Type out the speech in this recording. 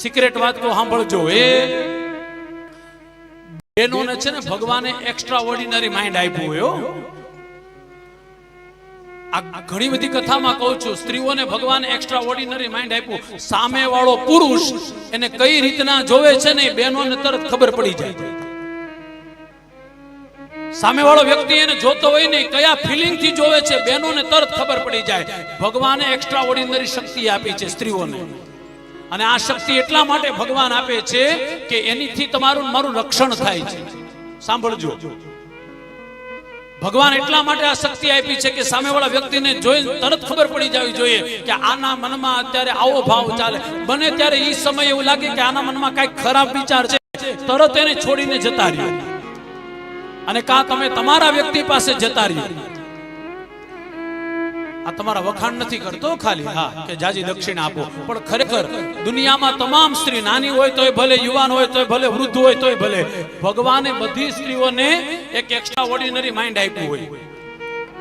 Secret વાત તો સાંભળજો, એ. બેનોને છે ને ભગવાને એક્સ્ટ્રા ઓર્ડિનરી માઇન્ડ આપ્યું હોય આ ઘણી બધી કથામાં કહું છું, સ્ત્રીઓને ભગવાન એક્સ્ટ્રા ઓર્ડિનરી માઇન્ડ આપ્યું. સામે વાળો પુરુષ એને કઈ રીતના જોવે છે ને એ બેનોને તરત ખબર પડી જાય. સામે વાળો વ્યક્તિ એને જોતો હોય ને કયા ફિલિંગથી જોવે છે, બેનોને તરત ખબર પડી જાય. ભગવાને એક્સ્ટ્રા ઓર્ડિનરી શક્તિ આપી છે સ્ત્રીઓને. અને આ શક્તિ એટલા માટે ભગવાન આપે છે કે એનીથી તમારું મારું રક્ષણ થાય છે. સાંભળજો. ભગવાન એટલા માટે આ શક્તિ આપી છે કે સામેવાળા વ્યક્તિને જોઈ તરત ખબર પડી જવી જોઈએ કે આના મનમાં અત્યારે આવો ભાવ ચાલે. બને ત્યારે એ સમય એવું લાગે કે આના મનમાં કંઈક ખરાબ વિચાર છે. તરત એને છોડીને જતા રહ્યો. અને કા તમે તમારા વ્યક્તિ પાસે જતા રહ્યો. આ તમારા વખાણ નથી કરતો, ખાલી, હા, કે જાજી દક્ષિણ આપો. પણ ખરેખર દુનિયામાં તમામ સ્ત્રી નાની હોય તોય ભલે, યુવાન હોય તોય ભલે, વૃદ્ધ હોય તોય ભલે, ભગવાને બધી સ્ત્રીઓને એક એક્સ્ટ્રા ઓર્ડિનરી માઇન્ડ આપ્યું હોય.